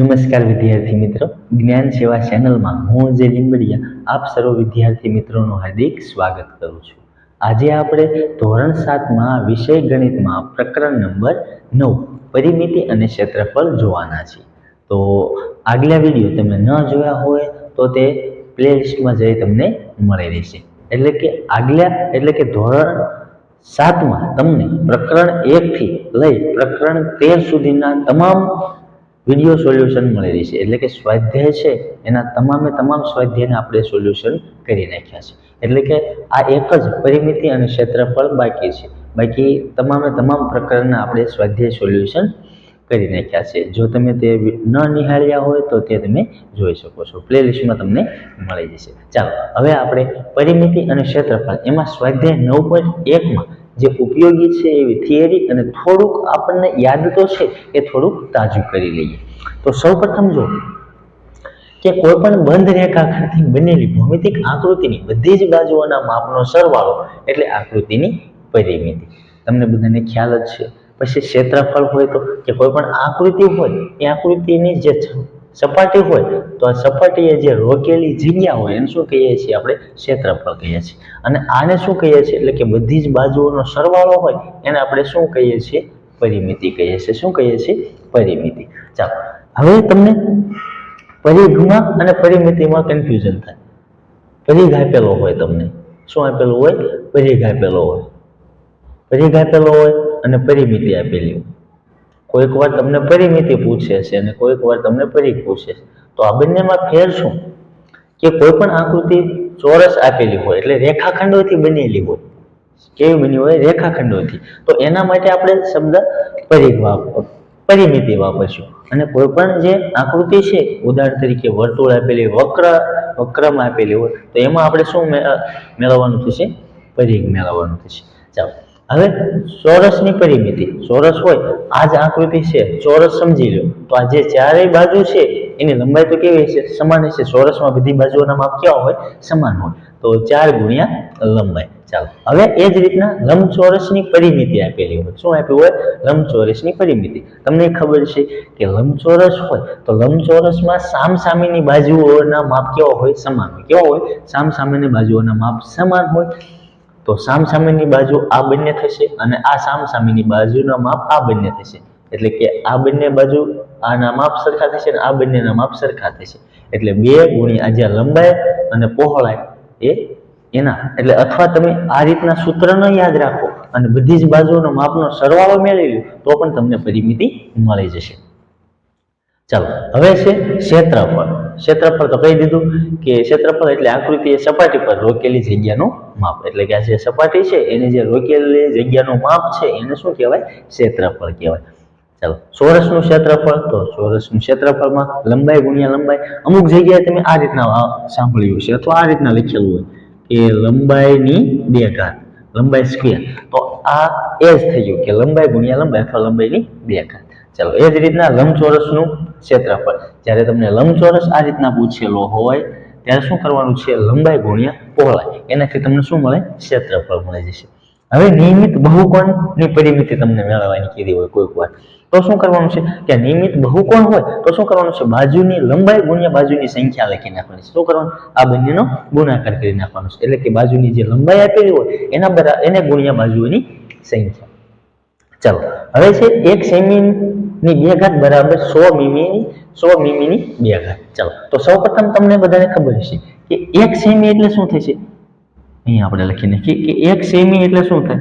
નમસ્કાર વિદ્યાર્થી મિત્રો. જ્ઞાન સેવા ચેનલમાં હું જે લીંબડિયા, આપ સર્વ વિદ્યાર્થી મિત્રોનું હાર્દિક સ્વાગત કરું છું. આજે આપણે ધોરણ સાતમાં વિષય ગણિતમાં પ્રકરણ નંબર નવ, પરિમિતિ અને ક્ષેત્રફળ જોવાના છે તો આગલા વીડિયો તમે ન જોયા હોય તો તે પ્લેલિસ્ટમાં જઈ તમને મળી રહેશે. એટલે કે આગલા, એટલે કે ધોરણ સાતમાં તમને પ્રકરણ એકથી લઈ પ્રકરણ તેર સુધીના તમામ વીડિયો સોલ્યુશન મળી છે. એટલે કે સ્વાધ્યાય છે, એના તમામે તમામ સ્વાધ્યાયને આપણે સોલ્યુશન કરી નાખ્યા છે. એટલે કે આ એક જ પરિમિતિ અને ક્ષેત્રફળ બાકી છે. બાકી તમામે તમામ પ્રકરણના આપણે સ્વાધ્યાય સોલ્યુશન કરી નાખ્યા છે. જો તમે તે ન નિહાળ્યા હોય તો તે તમે જોઈ શકો છો. પ્લેલિસ્ટમાં તમને મળી જશે. ચાલો, હવે આપણે પરિમિતિ અને ક્ષેત્રફળ. એમાં સ્વાધ્યાય નવ પોઈન્ટ એકમાં જે ઉપયોગી છે એવી થિયરી અને થોડુંક આપણને યાદ તો છે એ થોડુંક તાજું કરી લઈએ. તો સૌપ્રથમ જો, કે કોઈ પણ બંધ રેખાખંડથી બનેલી ભૌમિતિક આકૃતિની બધી જ બાજુઓના માપનો સરવાળો એટલે આકૃતિની પરિમિતિ. તમને બધાને ખ્યાલ જ છે. પછી ક્ષેત્રફળ હોય તો, કે કોઈ પણ આકૃતિ હોય, એ આકૃતિની જે સપાટી હોય, તો આ સપાટીએ જે રોકેલી જગ્યા હોય, એને શું કહીએ છીએ આપણે? ક્ષેત્રફળ કહીએ છીએ. અને આને શું કહીએ છીએ? એટલે કે બધી જ બાજુઓનો સરવાળો હોય, એને આપણે શું કહીએ છીએ? પરિમિતિ કહીએ છીએ. શું કહીએ છીએ? પરિમિતિ. ચાલો, હવે તમને પરિઘમાં અને પરિમિતિમાં કન્ફ્યુઝન થાય. પરિઘ આપેલો હોય તમને. શું આપેલું હોય? પરિઘ આપેલો હોય. પરિઘ આપેલો હોય અને પરિમિતિ આપેલી હોય. કોઈક વાર તમને પરિમિતિ પૂછે છે અને કોઈક વાર તમને પરિઘ પૂછે છે. તો આ બંનેમાં ફેર શું? કે કોઈ પણ આકૃતિ ચોરસ આપેલી હોય, એટલે રેખાખંડોથી બનેલી હોય. કેવી બની હોય? રેખાખંડોથી. તો એના માટે આપણે શબ્દ પરિઘ વાપ પરિમિતિ વાપરશું. અને કોઈ પણ જે આકૃતિ છે, ઉદાહરણ તરીકે વર્તુળ આપેલી, વક્ર, વક્રમાં આપેલી હોય, તો એમાં આપણે શું મેળવવાનું થશે? પરિઘ મેળવવાનું થશે. ચાલો. હવે ચોરસની પરિમિતિ. ચોરસ હોય, આ જ આકૃતિ છે. ચોરસ સમજી લો. તો આ જે ચારેય બાજુ છે, એની લંબાઈ તો કેવી છે સમાન હશે. ચોરસમાં બધી બાજુઓના માપ કેવા હોય? સમાન હોય. તો ચાર ગુણ્યા લંબાઈ. ચાલો. હવે એ જ રીતના લંબચોરસની પરિમિતિ આપેલી હોય. શું આપ્યું હોય? લંબચોરસની પરિમિતિ. તમને ખબર છે કે લંબચોરસ હોય, તો લંબચોરસમાં સામસામેની બાજુઓના માપ કેવા હોય? સમાન હોય. કેવા હોય? સામસામેની બાજુઓના માપ સમાન હોય. તો સામસામેની બાજુ આ બંને થશે અને આ સામસામેની બાજુના માપ આ બંને થશે. એટલે કે આ બંને બાજુ આના માપ સરખા થશે અને આ બંનેના માપ સરખા થશે. એટલે બે ગુણ્યા આ જ્યાં લંબાઈ અને પહોળાઈ એ એના. એટલે અથવા તમે આ રીતના સૂત્ર યાદ રાખો અને બધી જ બાજુનો માપનો સરવાળો મેળવી લો, તો પણ તમને પરિમિતિ મળી જશે. ચાલો, હવે છે ક્ષેત્રફળ. ક્ષેત્રફળ તો કહી દીધું કે ક્ષેત્રફળ એટલે આકૃતિ એ સપાટી પર રોકેલી જગ્યાનું માપ. એટલે કે આ જે સપાટી છે, એની જે રોકેલી જગ્યાનું માપ છે, એને શું કહેવાય? ક્ષેત્રફળ કહેવાય. ચાલો, ચોરસનું ક્ષેત્રફળ, તો ચોરસનું ક્ષેત્રફળમાં લંબાઈ ગુણ્યા લંબાઈ. અમુક જગ્યાએ તમે આ રીતના સાંભળ્યું છે અથવા આ રીતના લખેલું હોય કે લંબાઈની બે ઘાત, લંબાઈ સ્ક્વેર. તો આ એ જ થઈ ગયું કે લંબાઈ ગુણ્યા લંબાઈ અથવા લંબાઈની બે ઘાત. ચાલો, એ જ રીતના લંબચોરસનું ક્ષેત્રફળ. જ્યારે તમને લંબચોરસ આ રીતના પૂછેલો હોય, ત્યારે શું કરવાનું છે? લંબાઈ ગુણ્યા પહોળાઈ. એનાથી તમને શું મળે? ક્ષેત્રફળ મળી જશે. હવે નિયમિત બહુકોણની પરિમિતિ તમને મેળવવાની કીધી હોય કોઈક વાર. તો શું કરવાનું છે? કે નિયમિત બહુકોણ હોય, તો શું કરવાનું છે? બાજુની લંબાઈ ગુણ્યા બાજુની સંખ્યા લખી નાખવાની. છે શું કરવાનું? આ બંનેનો ગુણાકાર કરી નાખવાનો છે. એટલે કે બાજુની જે લંબાઈ આપેલી હોય, એના બરા, એને ગુણ્યા બાજુની સંખ્યા. ચાલો, હવે છે એક સેમીની બે ઘાત બરાબર સો મીમીની સો મીમીની બે ઘાત. ચાલો. તો સૌપ્રથમ તમને બધાને ખબર હશે કે એક સેમી એટલે શું થશે અહીંયા આપણે લખી નાખીએ કે એક સેમી એટલે શું થાય?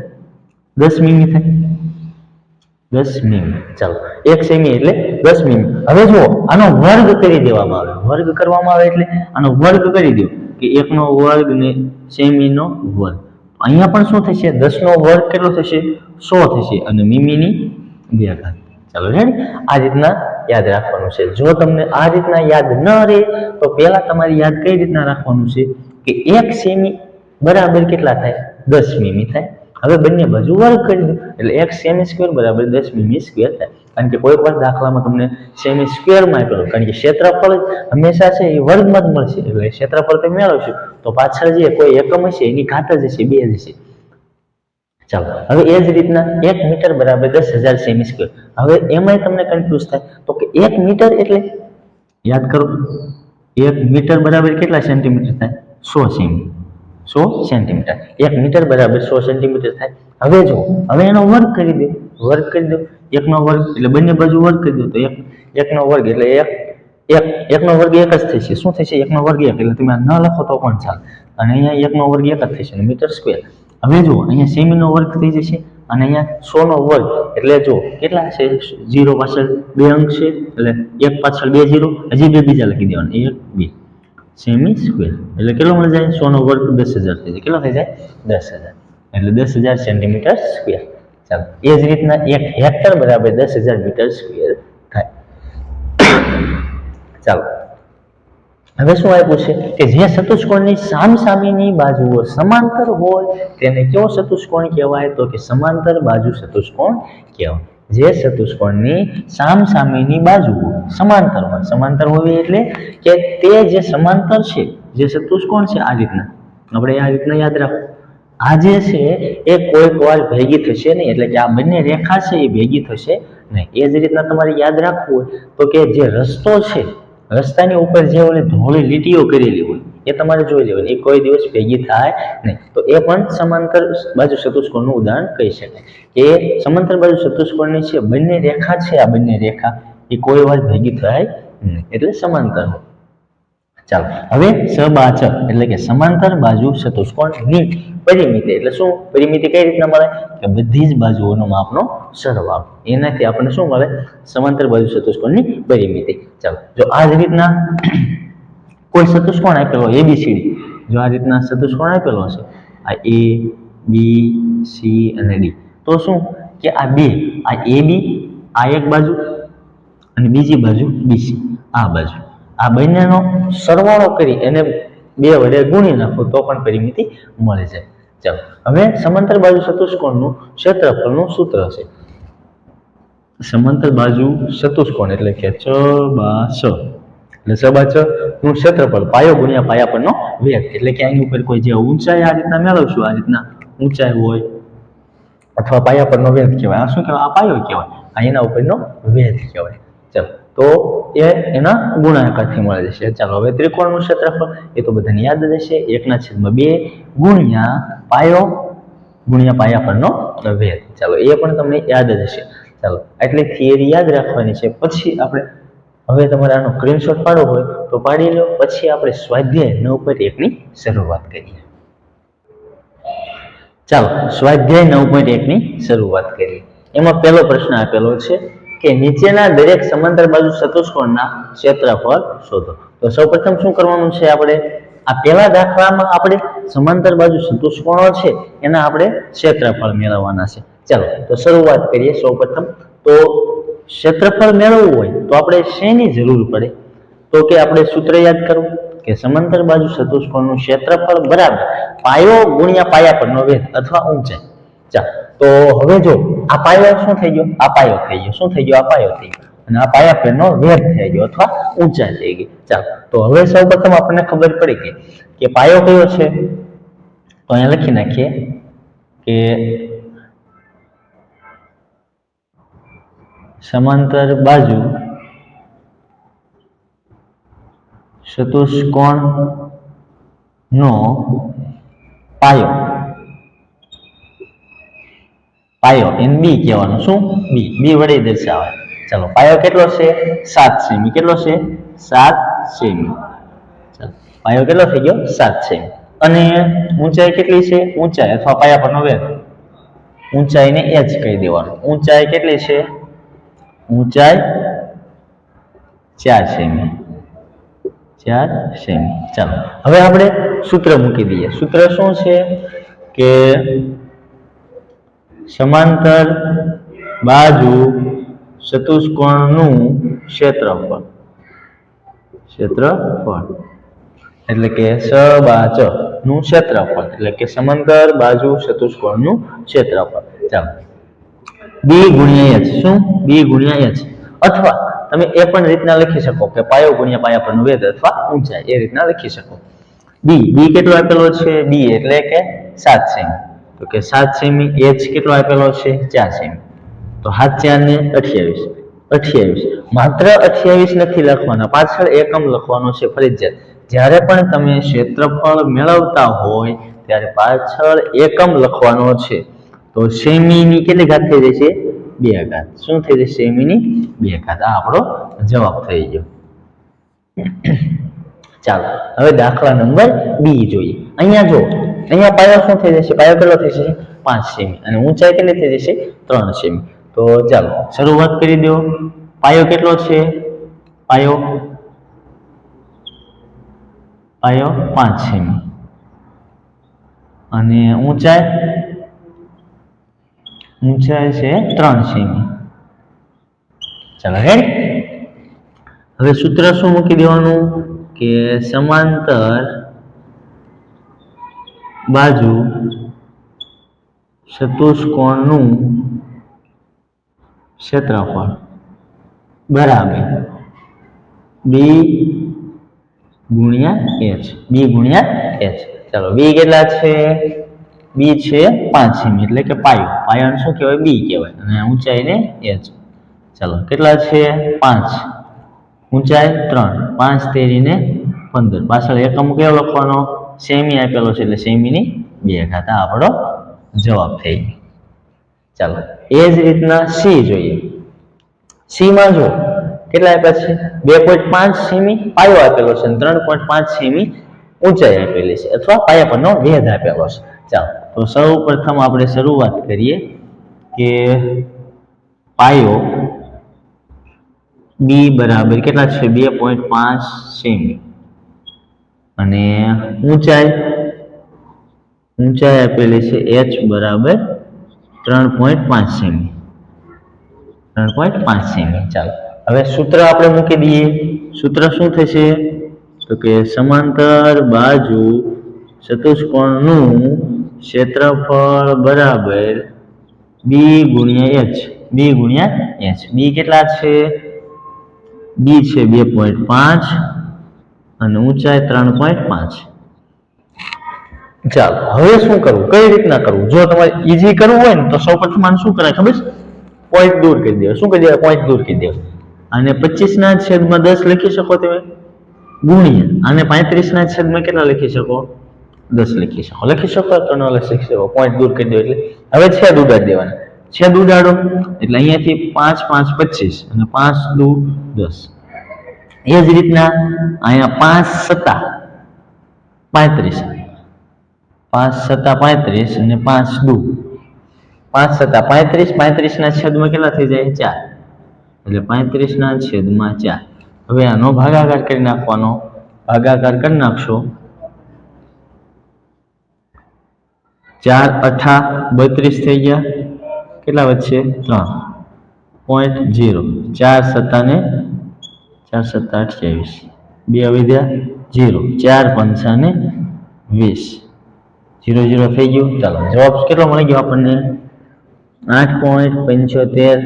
દસ મીમી થાય. દસ મીમી. ચાલો. એક સેમી એટલે દસ મીમી. હવે જુઓ, આનો વર્ગ કરી દેવામાં આવે. વર્ગ કરવામાં આવે એટલે આનો વર્ગ કરી દો કે એકનો વર્ગ ને સેમીનો વર્ગ. અહીંયા પણ શું થશે? દસનો વર્ગ કેટલો થશે? સો થશે. અને મીમીની બે ઘાત. ચાલો રેડી આ રીતના યાદ રાખવાનું છે. જો તમને આ રીતના યાદ ન રહે, તો પહેલા તમારે યાદ કઈ રીતના રાખવાનું છે? કે એક સેમી બરાબર કેટલા થાય? દસ મીમી થાય. હવે બંને બાજુ વર્ગ કરી દો. એટલે એક સેમી સ્ક્વેર બરાબર દસ મીમી સ્ક્વેર થાય. કારણ કે કોઈક વાર દાખલામાં તમને સેમી સ્ક્વેરમાં આપેલો કારણ કે ક્ષેત્રફળ હંમેશા છે, એ વર્ગમાં જ મળશે. એટલે ક્ષેત્રફળ તમે મેળવશો. તો પાછળ જે કોઈ એકમ હશે, એની ઘાત જ હશે, બે જ હશે. ચાલો, હવે એ જ રીતના એક મીટર બરાબર દસ હજાર સેમી સ્ક્વેર હવે એમાંય તમને કન્ફ્યુઝ થાય. તો કે એક મીટર એટલે? યાદ કરો, એક મીટર બરાબર કેટલા સેન્ટીમીટર થાય? સો સેમી સો સેન્ટીમીટર એક મીટર બરાબર સો સેન્ટીમીટર થાય. હવે જો, હવે એનો વર્ગ કરી દો. વર્ગ કરી દો. એકનો વર્ગ, એટલે બંને બાજુ વર્ગ કરી દો. તો એક, એકનો વર્ગ એટલે એક એક, એકનો વર્ગ એક જ થશે. શું થશે? એકનો વર્ગ એક, એટલે તમે ન લખો તો પણ ચાલે. અને અહીંયા એકનો વર્ગ એક જ થશે. મીટર સ્ક્વેર હવે જુઓ, અહીંયા સેમીનો વર્ગ થઈ જશે અને અહીંયા સોનો વર્ગ એટલે જો કેટલા છે? ઝીરો પાછળ બે અંક છે, એટલે એક પાછળ બે ઝીરો હજી બે બીજા લખી દેવાના, એક, બે. સેમી સ્ક્વેર એટલે કેટલો મળી જાય? સોનો વર્ગ દસ હજાર થઈ જાય. કેટલો થઈ જાય? દસ હજાર. એટલે દસ હજાર સેન્ટીમીટર સ્ક્વેર ચાલો, એ જ રીતના એક હેક્ટર બરાબર દસ હજાર મીટર સ્ક્વેર થાય. ચાલો હવે શું આપ્યું છે? કે જે ચતુષ્કોણની સામસામેની બાજુઓ સમાંતર હોય, તેને કેવો ચતુષ્કોણ કહેવાય? તો કે સમાંતર બાજુ ચતુષ્કોણ કહેવાય. જે ચતુષ્કોણની સામસામેની બાજુઓ સમાંતર હોય. સમાંતર હોવી એટલે કે તે જે સમાંતર છે, જે ચતુષ્કોણ છે, આ રીતના. આપણે આ રીતના યાદ રાખો આ જે છે, એ કોઈક વાર ભેગી થશે નહીં. એટલે કે આ બંને રેખા છે, એ ભેગી થશે નહીં. એ જ રીતના તમારે યાદ રાખવું હોય. તો કે જે રસ્તો છે રસ્તાની ઉપર જે ઓલી ધોળી લીટીઓ કરેલી હોય, એ તમારે જોઈ લેવાની. એ કોઈ દિવસ ભેગી થાય નહીં. તો એ પણ સમાંતર બાજુ ચતુષ્કોણનું ઉદાહરણ કહી શકાય. કે સમાંતર બાજુ ચતુષ્કોણની છે બંને રેખા છે, આ બંને રેખા, એ કોઈ વાર ભેગી થાય નહીં. એટલે સમાંતર હોય. ચાલો, હવે સબાચક એટલે કે સમાંતર બાજુ ચતુષ્કોણની પરિમિતિ, એટલે શું? પરિમિતિ કઈ રીતના મળે? કે બધી જ બાજુઓનો માપનો સરવાળો. એનાથી આપણને શું મળે? સમાંતર બાજુ ચતુષ્કોણની પરિમિતિ. ચાલો, જો આ જ રીતના કોઈ ચતુષ્કોણ આપેલો એબીસીડી જો આ રીતના ચતુષ્કોણ આપેલો હશે, આ એ બી સી અને ડી તો શું? કે આ બે, આ એ બી આ એક બાજુ અને બીજી બાજુ બીસી આ બાજુ. આ બંનેનો સરવાળો કરી એને બે વડે ગુણી નાખો તો પણ પરિમિતિ મળે છે ચાલો, હવે સમાંતર બાજુ ચતુષ્કોણનું ક્ષેત્રફળનું સૂત્ર છે. સમાંતર બાજુ ચતુષ્કોણ એટલે કે ચ, બા, સ. એટલે સ, બા, ચ ક્ષેત્રફળ પાયો ગુણ્યા પાયા પરનો વેગ. એટલે કે આની ઉપર કોઈ જે ઊંચાઈ આ રીતના મેળવશું, આ રીતના ઊંચાઈ હોય. અથવા પાયા પરનો વેધ કહેવાય. આ શું કહેવાય? આ પાયો કહેવાય. આ એના ઉપરનો વેગ કહેવાય. તો એ એના ગુણાકારથી મળે જશે ચાલો હવે ત્રિકોણનું ક્ષેત્રફળ, એ તો બધાને યાદ જ હશે. એકના છેદમાં બે ગુણ્યા પાયો, ગુણ્યા પાયા પરનો વેદ ચાલો, એ પણ તમને યાદ જ હશે. ચાલો એટલે થિયરી યાદ રાખવાની છે. પછી આપણે હવે તમારે આનો સ્ક્રીનશોટ પાડવો હોય તો પાડી લો. પછી આપણે સ્વાધ્યાય નવ પોઈન્ટ એકની શરૂઆત કરીએ. ચાલો સ્વાધ્યાય નવ પોઈન્ટ એકની શરૂઆત કરીએ. એમાં પહેલો પ્રશ્ન આપેલો છે. કે નીચેના દરેક સમાંતર બાજુ ચતુષ્કોણના ક્ષેત્રફળ શોધો. તો સૌપ્રથમ શું કરવાનું છે આપણે? આ પહેલા દાખલામાં આપણે સમાંતર બાજુ ચતુષ્કોણો છે, એના આપણે ક્ષેત્રફળ મેળવવાના છે. ચાલો, તો શરૂઆત કરીએ સૌપ્રથમ. તો ક્ષેત્રફળ મેળવવું હોય તો આપણે શેની જરૂર પડે? તો કે આપણે સૂત્ર યાદ કરવું, કે સમાંતર બાજુ ચતુષ્કોણનું ક્ષેત્રફળ બરાબર પાયો ગુણ્યા પાયા પરનો વેધ અથવા ઊંચાઈ. ચાલો તો હવે જો આ પાયો શું થઈ ગયો? આ પાયો થઈ ગયો. શું થઈ ગયો? આ પાયો થઈ ગયો. અને આ પાયા પરનો વેધ થઈ ગયો અથવા ઊંચાઈ થઈ ગઈ. ચાલો. તો હવે સૌપ્રથમ આપણને ખબર પડી કે કે પાયો કયો છે? તો અહીંયા લખી નાખીએ કે સમાંતર બાજુ ચતુષ્કોણ નો પાયો પાયો એન બી કહેવાનું. શું? બી. બી વડે દર્શાવે ચાલો, પાયો કેટલો છે? સાત સેમી. કેટલો છે? સાત સેમી. પાયો કેટલો થઈ ગયો? સાત સેમી. અને ઊંચાઈ કેટલી છે? ઊંચાઈ અથવા પાયા પરનો વેધ ઊંચાઈને એ જ કહી દેવાનું. ઊંચાઈ કેટલી છે? ઊંચાઈ ચાર સેમી. ચાર સેમી. ચાલો, હવે આપણે સૂત્ર મૂકી દઈએ. સૂત્ર શું છે? કે સમાંતર બાજુ ચતુષ્કોણનું ક્ષેત્રફળ. ક્ષેત્રફળ. એટલે કે સબાચનું ક્ષેત્રફળ. એટલે કે સમાંતર બાજુ ચતુષ્કોણનું ક્ષેત્રફળ. ચાલો. બી ગુણ્યા એચ શું? બી ગુણ્યા એચ અથવા તમે એ પણ રીતના લખી શકો કે પાયો ગુણ્યા પાયા પરનું વેધ અથવા ઊંચાઈ. એ રીતના લખી શકો. બી બી કેટલો આપેલો છે? બી એટલે કે સાત સેમી. તો કે સાત સેમી એચ કેટલો આપેલો છે? ચાર સેમી તો હાથ ચાર ને અઠ્યાવીસ. અઠ્યાવીસ. માત્ર અઠ્યાવીસ નથી લખવાના, પાછળ એકમ લખવાનો છે ફરજિયાત. જ્યારે પણ તમે ક્ષેત્રફળ મેળવતા હોય, ત્યારે પાછળ એકમ લખવાનો છે. તો સેમીની કેટલી ઘાત થઈ જશે? બે ઘાત. શું થઈ જશે? સેમીની બે ઘાત. આ આપણો જવાબ થઈ ગયો. ચાલો, હવે દાખલા નંબર બી જોઈએ. અહીંયા જો અહીંયા પાયો શું થઈ જશે? પાયો કેટલો થઈ જશે? પાંચ સેમી. અને ઊંચાઈ કેટલી થઈ જશે? ત્રણ સેમી. તો ચાલો, શરૂઆત કરી દો. પાયો કેટલો છે? પાયો? પાયો પાંચ સેમી. અને ઊંચાઈ? ઊંચાઈ છે ત્રણ સેમી. ચાલો રેડી હવે સૂત્ર શું મૂકી દેવાનું? કે સમાંતર બાજુ ચતુષ્કોણનું ક્ષેત્રફળ બરાબર બી ગુણ્યા એચ બી ગુણ્યા એચ ચાલો બી કેટલા છે? બી છે પાંચ સેમી એટલે કે પાયો. પાયો શું કહેવાય? બી કહેવાય. અને ઊંચાઈને એચ ચાલો, કેટલા છે? પાંચ. ઊંચાઈ ત્રણ, પાંચ તેરીને પંદર. પાછળ એકમ કયો લખવાનો? સેમી આપેલો છે એટલે સેમીની બે ખાતા આપણો જવાબ થઈ ગયો. ચાલો, એ જ રીતના સી જોઈએ. સીમાં જો કેટલા આપ્યા છે? બે પોઈન્ટ પાંચ સેમી પાયો આપેલો છે ત્રણ પોઈન્ટ પાંચ સેમી ઊંચાઈ આપેલી છે અથવા પાયા પરનો વેધ આપેલો છે. ચાલો, તો સૌ પ્રથમ આપણે શરૂઆત કરીએ કે પાયો બી બરાબર કેટલા છે? બે પોઈન્ટ પાંચ સેમી. અને ઊંચાઈ? ઊંચાઈ આપેલી છે એચ બરાબર ત્રણ પોઈન્ટ પાંચ સેમી. ત્રણ પોઈન્ટ પાંચ સેમી. ચાલો. હવે સૂત્ર આપણે મૂકી દઈએ. સૂત્ર શું થશે? તો કે સમાંતર બાજુ ચતુષ્કોણનું ક્ષેત્રફળ બરાબર બી ગુણ્યા એચ બી ગુણ્યા એચ બી કેટલા છે? બી છે બે પોઈન્ટ પાંચ અને ઊંચાઈ ત્રણ પોઈન્ટ પાંચ. ચાલો, હવે શું કરવું? કઈ રીતના કરવું? જો તમારે ઈઝી કરવું હોય ને તો સૌ પ્રથમ શું કરાય ખબર પોઈન્ટ દૂર કરી દેવા શું કરી દેવા પોઈન્ટ દૂર કરી દેવા અને પચીસ ના છેદમાં દસ લખી શકો તમે? ગુણ્યા. અને પાંત્રીસ ના છેદમાં કેટલા લખી શકો? દસ લખી શકો. લખી શકો? તો ન લખી શકો. પોઈન્ટ દૂર કરી દો એટલે હવે છેદ ઉડાડી દેવાના. છેદ ઉડાડો. એટલે અહીંયાથી પાંચ પાંચ, પચીસ અને પાંચ, દુ, દસ. એ જ રીતના અહીંયા પાંચ સત્તા પાંત્રીસ. પાંચ સત્તા પાંત્રીસ અને પાંચ, દુ. પાંચ સત્તા પાંત્રીસ પાંત્રીસ ના છેદમાં કેટલા થઈ જાય? ચાર. એટલે પાંત્રીસ ના છેદમાં ચાર. હવે આનો ભાગાકાર કરી નાખવાનો. ભાગાકાર કરી નાખશો. ચાર, અઠા, બત્રીસ થઈ ગયા. કેટલા વચ્ચે ત્રણ. પોઈન્ટ જીરો ચાર સત્તાને ચાર સત્તા અઠ્યાવીસ બે અવિધ્યા જીરો ચાર પંચા ને વીસ. જીરો જીરો થઈ ગયું. ચાલો, જવાબ કેટલો મળી ગયો આપણને? આઠ પોઈન્ટ પંચોતેર.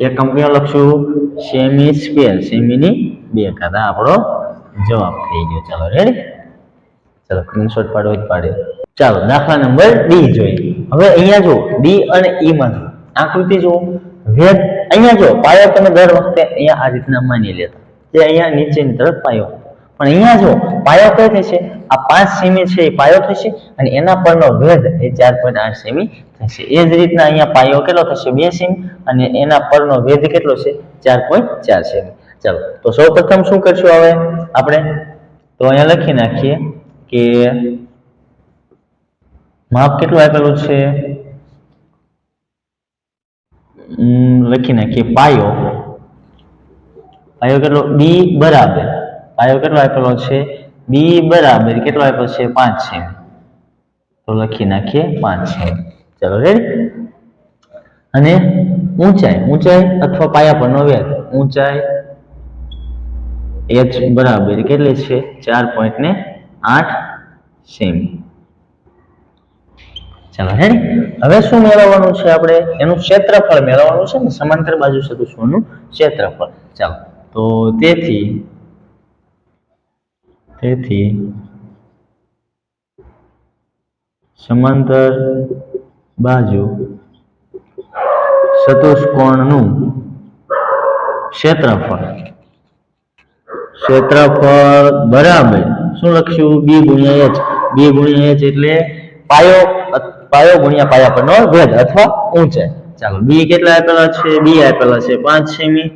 એકમ કયો લખશું? Semi square. સેમીની બે કાદા આપણો જવાબ થઈ ગયો. ચાલો રેડી ચાલો સ્ક્રીનશોટ પાડો જ પાડે. ચાલો, દાખલા નંબર ડી જોઈએ. હવે અહીંયા જો ડી અને ઈ માં આકૃતિ જુઓ. વેદ અહીંયા જો પાયો તમે દર વખતે અહીંયા આ રીતના માની લેતા તે અહીંયા નીચેની તરફ પાયો પણ અહીંયા જો પાયો કઈ થશે આ પાંચ સેમી છે એ પાયો થશે અને એના પરનો વેધ એ ચાર પોઈન્ટ આઠ સેમી થશે એ જ રીતના અહીંયા પાયો કેટલો થશે બે સેમી. અને એના પરનો વેધ કેટલો છે? ચાર પોઈન્ટ ચાર સેમી. ચાલો, તો સૌ શું કરશું હવે આપણે? તો અહીંયા લખી નાખીએ કે માપ કેટલું આપેલું છે? લખી નાખીએ, પાયો. પાયો કેટલો? બી બરાબર. પાયો કેટલો આપેલો છે? બી બરાબર. કેટલો આપેલો છે? પાંચ છે. તો લખી નાખીએ, પાંચ છે. ચલો રેડી અને ઊંચાઈ ઊંચાઈ અથવા પાયા પરનો વ્યાજ ઊંચાઈ એચ બરાબર. કેટલી છે? ચાર પોઈન્ટ ને આઠ સેમી. ચાલો રેડી હવે શું મેળવવાનું છે આપણે? એનું ક્ષેત્રફળ મેળવવાનું છે ને? સમાંતર બાજુ ચતુષ્કોણનું ક્ષેત્રફળ. ચાલો, તો તેથી તેથી સમાંતર બાજુ ચતુષ્કોણનું ક્ષેત્રફળ. ક્ષેત્રફળ બરાબર, શું લખ્યું? બી ગુણ્યા એચ. બી ગુણ્યા એચ એટલે પાયો પાયો ગુણ્યા પાયા પરનો વેધ અથવા ઊંચાઈ ચાલો, બી કેટલા આપેલા છે? બી આપેલા છે પાંચ સેમી.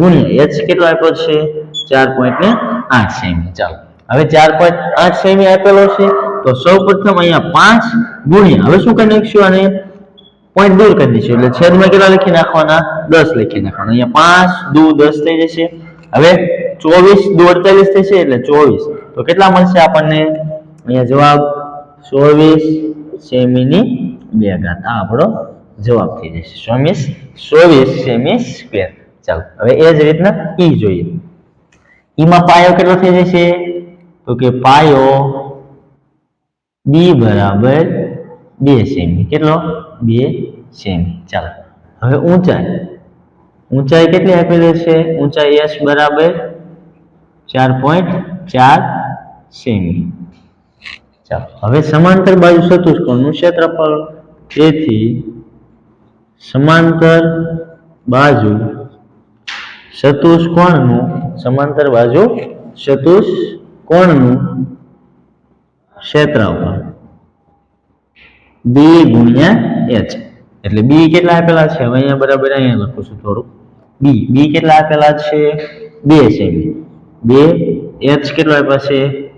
ગુણ્યા એચ કેટલો આપ્યો છે? ચાર પોઈન્ટ ને આઠ સેમી. ચાલો, હવે ચાર પોઈન્ટ આઠ સેમી આપેલો છે. તો સૌ પ્રથમ અહીંયા પાંચ ગુણ્યા, હવે શું કરી નાખશું આને? પોઈન્ટ દૂર કરી દઈશું, એટલે છેદમાં કેટલા લખી નાખવાના? દસ લખી નાખવાના. અહીંયા પાંચ દુ દસ થઈ જશે. હવે ચોવીસ દુ અડતાલીસ થશે, એટલે ચોવીસ. તો કેટલા મળશે આપણને? અહીંયા જવાબ, ચોવીસ સેમીની બે ઘાત. આ આપણો જવાબ થઈ જશે. ચોવીસ ચોવીસ સેમી સ્ક્વેર. ચાલો, હવે એ જ રીતના ઈ જોઈએ. ઈમાં પાયો કેટલો થઈ જશે? તો કે પાયો બી બરાબર બે સેમી. કેટલો? બે સેમી. ચાલો, હવે ઊંચાઈ. ઊંચાઈ કેટલી આપેલી છે ઊંચાઈ એસ બરાબર ચાર પોઈન્ટ ચાર સેમી. હવે સમાંતર બાજુ ચતુષ્કોણનું ક્ષેત્રફળ? તેથી સમાંતર બાજુ ચતુષ્કોણનું સમાંતર બાજુ ચતુષ્કોણનું ક્ષેત્રફળ. બી ગુણ્યા એચ એટલે બી કેટલા આપેલા છે? હવે અહીંયા બરાબર અહીંયા લખું છું થોડું બી બી કેટલા આપેલા છે? બે છે. બે એચ કેટલા આપ્યા છે?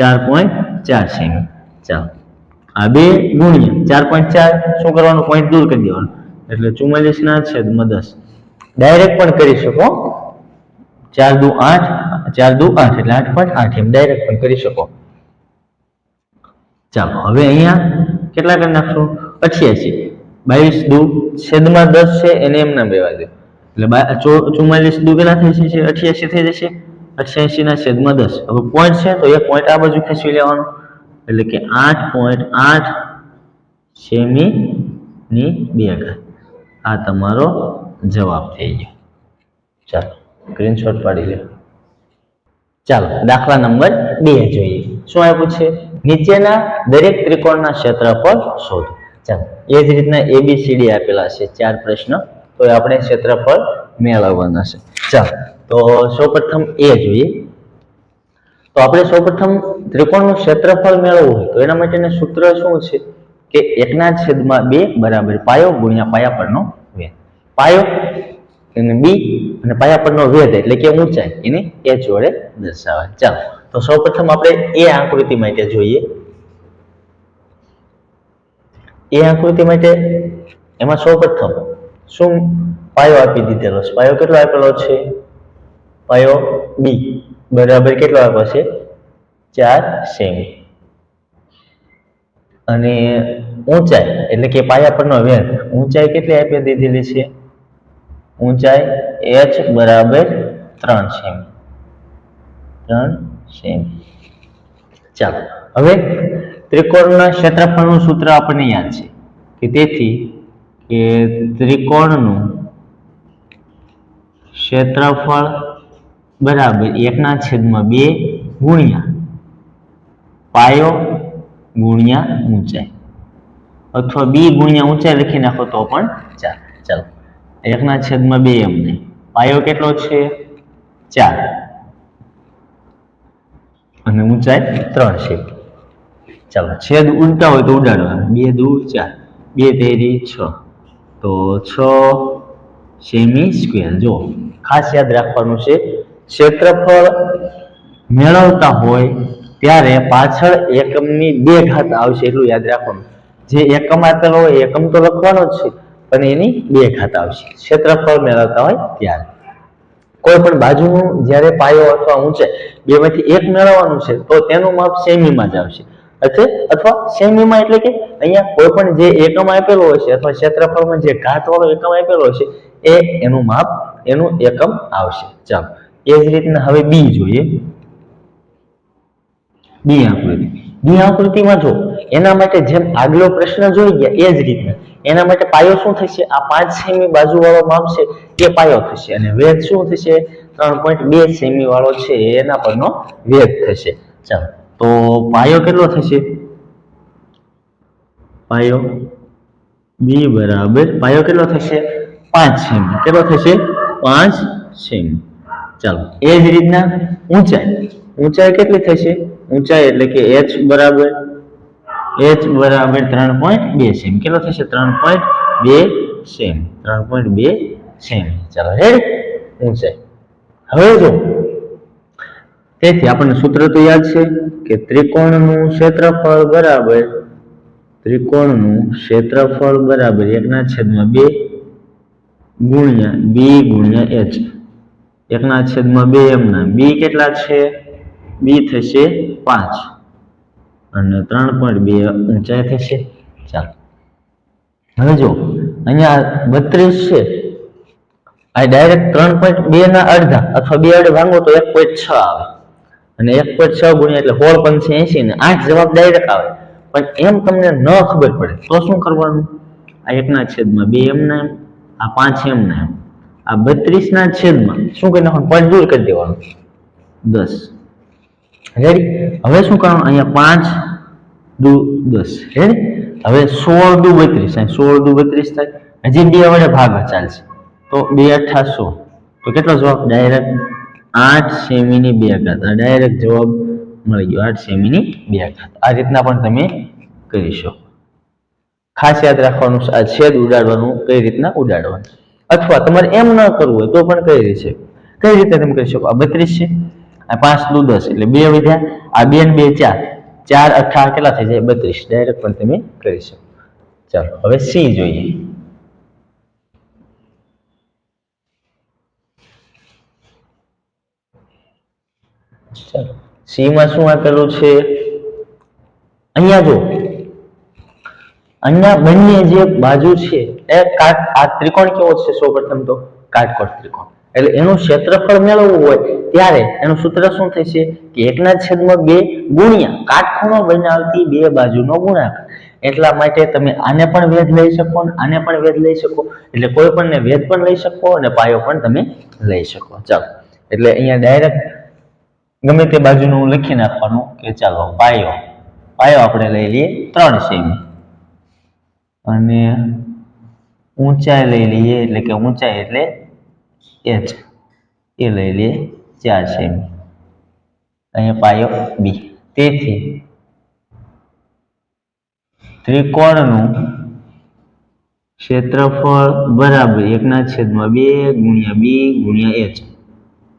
ચાર પોઈન્ટ ચાર સેમી ચાલો. આ બે ગુણ્યા ચાર પોઈન્ટ ચાર, શું કરવાનું? પોઈન્ટ દૂર કરી દેવાનું. એટલે ચુમ્માલીસ ના છેદમાં દસ. ડાયરેક્ટ પણ કરી શકો. ચાર દુ આઠ, ચાર દુ આઠ, એટલે આઠ પોઈન્ટ આઠ. એમ ડાયરેક્ટ પણ કરી શકો. ચાલો, હવે અહીંયા કેટલા કરી નાખશું? અઠ્યાસી. બાવીસ દુ છેદમાં દસ છે, એને એમના બેવા દો એટલે ચુમ્માલીસ દુ કેટલા થઈ જશે? અઠ્યાસી થઈ જશે. અઠ્યાસી ના છેદમાં દસ. હવે પોઈન્ટ છે તો એક પોઈન્ટ આ બાજુ ખેંચી લેવાનો. એટલે કે આઠ પોઈન્ટ આઠ સેમી ની બે ઘાત. આ તમારો જવાબ થઈ ગયો. ચાલો સ્ક્રીનશોટ પાડી લે. ચાલો, દાખલા નંબર બે જોઈએ. શું આપ્યું છે? નીચેના દરેક ત્રિકોણના ક્ષેત્રફળ શોધો. ચાલો, એ જ રીતના એબીસીડી આપેલા છે, ચાર પ્રશ્ન. તો આપણે ક્ષેત્રફળ મેળવવાના છે. ચાલો તો સૌપ્રથમ એ જોઈએ. તો આપણે સૌપ્રથમ ત્રિકોણનું ક્ષેત્રફળ મેળવવું હોય તો એના માટેનું સૂત્ર શું છે? કે એકના છેદમાં બે બરાબર પાયો ગુણ્યા પાયા પરનો વેધ પાયો એને બી અને પાયા પરનો વેધ એટલે કે ઊંચાઈ એને એચ વડે દર્શાવે. ચાલો, તો સૌપ્રથમ આપણે એ આકૃતિ માટે જોઈએ. એ આકૃતિ માટે એમાં સૌપ્રથમ શું પાયો આપી દીધેલો પાયો કેટલો આપેલો છે? પાયો બી બરાબર કેટલો આપ્યો છે ચાર સેમી. અને ઊંચાઈ, એટલે કે પાયા પરનો વેધ ઊંચાઈ કેટલી આપી દીધેલી છે? ઊંચાઈ એચ બરાબર ત્રણ સેમી. ત્રણ સેમી. ચાલો, હવે ત્રિકોણના ક્ષેત્રફળનું સૂત્ર આપણને યાદ છે, કે તેથી કે ત્રિકોણનું ક્ષેત્રફળ બરાબર એકના છેદમાં બે ગુણ્યા પાયો ગુણ્યા ઊંચાઈ. અથવા બી ગુણ્યા ઊંચાઈ લખી નાખો તો પણ ચાલે ચાલો. એકના છેદમાં બે એમ નહીં પાયો કેટલો છે? ચાર. અને ઊંચાઈ ત્રણ છે. ચાલો, છેદ ઉડતા હોય તો ઉડાડવા બે, દુ, ચાર. બે, તેરી, છ. તો છ સેમી સ્ક્વેર. જો ખાસ યાદ રાખવાનું છે ક્ષેત્રફળ મેળવતા હોય ત્યારે પાછળ એકમની બે ઘાત આવશે એટલું યાદ રાખવાનું. જે એકમ આપેલો હોય એકમ તો લખવાનો જ છે, પણ એની બે ઘાત આવશે. ક્ષેત્રફળ મેળવતા હોય ત્યારે. કોઈ પણ બાજુનું જ્યારે પાયો અથવા ઊંચાઈ બેમાંથી એક મેળવવાનું છે, તો તેનું માપ સેમીમાં જ આવશે. એટલે અથવા સેમીમાં એટલે કે અહીંયા કોઈ પણ જે એકમ આપેલો હોય છે અથવા ક્ષેત્રફળમાં જે ઘાત વાળો એકમ આપેલો છે, એ એનું માપ, એનું એકમ આવશે. ચાલો. એ રીતના હવે બી જોઈએ. બી આકૃતિ. બી આકૃતિમાં જો, એના માટે જેમ આગલો પ્રશ્ન જોઈ ગયા, એ જ રીતના. એના માટે પાયો શું થશે? આ પાંચ સેમી બાજુ વાળો માપ છે, એ પાયો થશે. અને વેધ શું થશે? ત્રણ પોઈન્ટ બે સેમી વાળો છે એના પરનો વેધ થશે. ચાલો, તો પાયો કેટલો થશે? પાયો બી બરાબર, પાયો કેટલો થશે? પાંચ સેમી. કેટલો થશે? પાંચ સેમી. ચાલો. એ જ રીતના ઊંચાઈ. ઊંચાઈ કેટલી થશે? ઊંચાઈ એટલે કે એચ બરાબર એચ બરાબર ત્રણ પોઈન્ટ બે સેમ. કેટલો થશે? ત્રણ પોઈન્ટ બે સેમ. ત્રણ પોઈન્ટ બે સેમ. ચાલો રેડી ઊંચાઈ. હવે જો, તેથી આપણને સૂત્ર તો યાદ છે કે ત્રિકોણનું ક્ષેત્રફળ બરાબર, ત્રિકોણનું ક્ષેત્રફળ બરાબર એકના છેદમાં બે ગુણ્યા બી ગુણ્યા એચ. એકના છેદમાં બે એમના. બી કેટલા છે? બી થશે પાંચ. અને ત્રણ પોઈન્ટ બે ઊંચાઈ થશે ચાલો હવે જો અહીંયા બત્રીસ છે. આ ડાયરેક્ટ ત્રણ પોઈન્ટ બે ના અડધા અથવા બે અડધા ભાંગો તો એક પોઈન્ટ છ આવે. અને એક પોઈન્ટ છ ગુણ્યા એટલે સોળ પંચે એસી ને આઠ જવાબ ડાયરેક્ટ આવે. પણ એમ તમને ન ખબર પડે તો શું કરવાનું? આ એકના છેદમાં બે એમના એમ, આ પાંચ એમના એમ. આ બત્રીસ ના છેદમાં. શું કરી નાખવાનું પોઈન્ટ દૂર કરી દેવાનું? દસ. રેડી હવે શું કરવાનું? અહીંયા પાંચ દુ દસ. રેડી હવે સોળ દુ બત્રીસ. સોળ દુ બત્રીસ થાય. હજી બે વડે ભાગ ચાલશે. તો બે અઠા સો. તો કેટલો જવાબ? ડાયરેક્ટ આઠ સેમીની બે ઘાત. આ ડાયરેક્ટ જવાબ મળી ગયો. આઠ સેમીની બે ઘાત. આ રીતના પણ તમે કરી શકો. ખાસ યાદ રાખવાનું આ છેદ ઉડાડવાનું, કઈ રીતના ઉડાડવાનું અથવા તમારે એમ ન કરવું હોય તો પણ કઈ રીતે? કઈ રીતે તમે કહી શકો? આ બત્રીસ છે? આ પાંચ દુ દસ, એટલે બે વધ્યા. આ બે ને બે ચાર. ચાર અઠા કેટલા થઈ જાય? બત્રીસ. ડાયરેક્ટ પણ તમે કરી શકો. ચાલો, હવે સી જોઈએ. ચાલો. સી માં શું આપેલું છે? અહીંયા જો અહીંયા બંને જે બાજુ છે, એ કાટ, આ ત્રિકોણ કેવો છે સૌપ્રથમ તો? કાટકોટ ત્રિકોણ. એટલે એનું ક્ષેત્રફળ મેળવવું હોય, ત્યારે એનું સૂત્ર શું થશે? કે એકના છેદમાં બે ગુણ્યા કાટખૂણો બનાવતી બે બાજુનો ગુણાકાર. એટલા માટે તમે આને પણ વેધ લઈ શકો અને આને પણ વેધ લઈ શકો. એટલે કોઈ પણ વેધ પણ લઈ શકો અને પાયો પણ તમે લઈ શકો. ચાલો. એટલે અહીંયા ડાયરેક્ટ ગમે તે બાજુનું લખી નાખવાનું કે ચાલો પાયો. પાયો આપણે લઈ લઈએ ત્રણ સેમી. અને ઊંચાઈ લઈ લઈએ, એટલે કે ઊંચાઈ એટલે એચ. એ લઈ લઈએ ચાર સેમી. અહીંયા પાયો બી. તેથી ત્રિકોણનું ક્ષેત્રફળ બરાબર એકના છેદમાં બે ગુણ્યા બી ગુણ્યા એચ.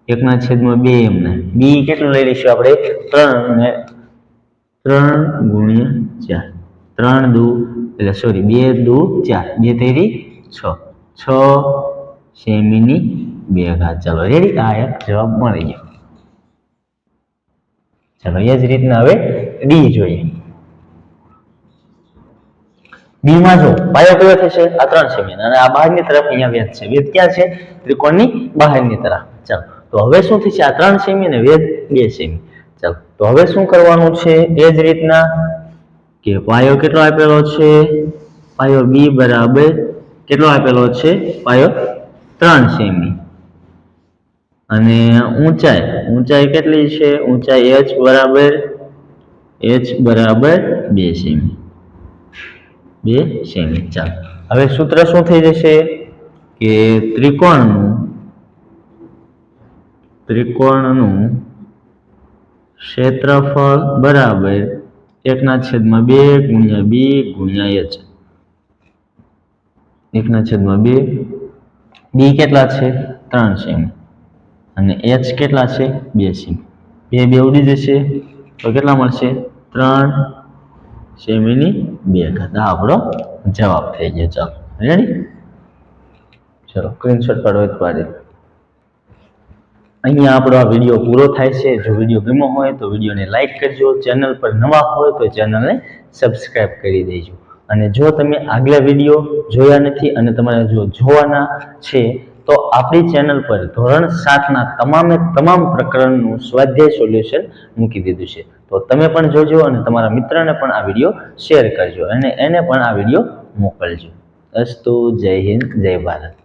એકના છેદમાં બે એમના. બી કેટલું લઈ લઈશું આપણે? ત્રણ ત્રણ ગુણ્યા ચાર. ત્રણ દુ એટલે સોરી બે, દુ, ચાર. બે તેરી છ. છ સેમીની બે ઘાત. ચાલો રેડી આ એક જવાબ મળી ગયો. ચાલો, એ જ રીતના હવે ડી જોઈએ. બી જો, પાયો કયો થશે? આ ત્રણ સેમી. અને આ બહારની તરફ અહીંયા વેદ છે. વેદ ક્યાં છે? ત્રિકોણની બહારની તરફ. ચાલો, તો હવે શું થશે? આ ત્રણ સેમી અને વેદ બે સેમી. ચાલો, તો હવે શું કરવાનું છે? એ જ રીતના કે પાયો કેટલો આપેલો છે? પાયો બી બરાબર કેટલો આપેલો છે? પાયો ત્રણ સેમી. અને ઊંચાઈ ઊંચાઈ કેટલી છે? ઊંચાઈ એચ બરાબર એચ બરાબર બે સેમી. બે સેમી, ચાલો. હવે સૂત્ર શું થઈ જશે? કે ત્રિકોણનું ત્રિકોણનું ક્ષેત્રફળ બરાબર એકના છેદમાં બે ગુણ્યા બી ગુણ્યા એચ એકના છેદમાં બે. બી કેટલા છે? ત્રણ સેમી અને એચ કેટલા છે? બે સેમી બે બે ઉડી જશે. તો કેટલા મળશે? ત્રણ. સેમીની બે ઘાત. આપણો જવાબ થઈ ગયો. ચાલો. રેડી ચલો સ્ક્રીનશોટ પાડો એક પાડી. અહીંયા આપણો આ વીડિયો પૂરો થાય છે. જો વીડિયો ગમ્યો હોય તો વિડીયોને લાઇક કરજો. ચેનલ પર નવા હોય તો ચેનલને સબસ્ક્રાઇબ કરી દેજો. અને જો તમે આગલા વીડિયો જોયા નથી અને તમારે જો જોવાના છે, તો આપણી ચેનલ પર ધોરણ સાતના તમામે તમામ પ્રકરણનું સ્વાધ્યાય સોલ્યુશન મૂકી દીધું છે. તો તમે પણ જોજો અને તમારા મિત્રને પણ આ વીડિયો શેર કરજો અને એને પણ આ વીડિયો મોકલજો. અસ્તુ, જય હિન્દ, જય ભારત.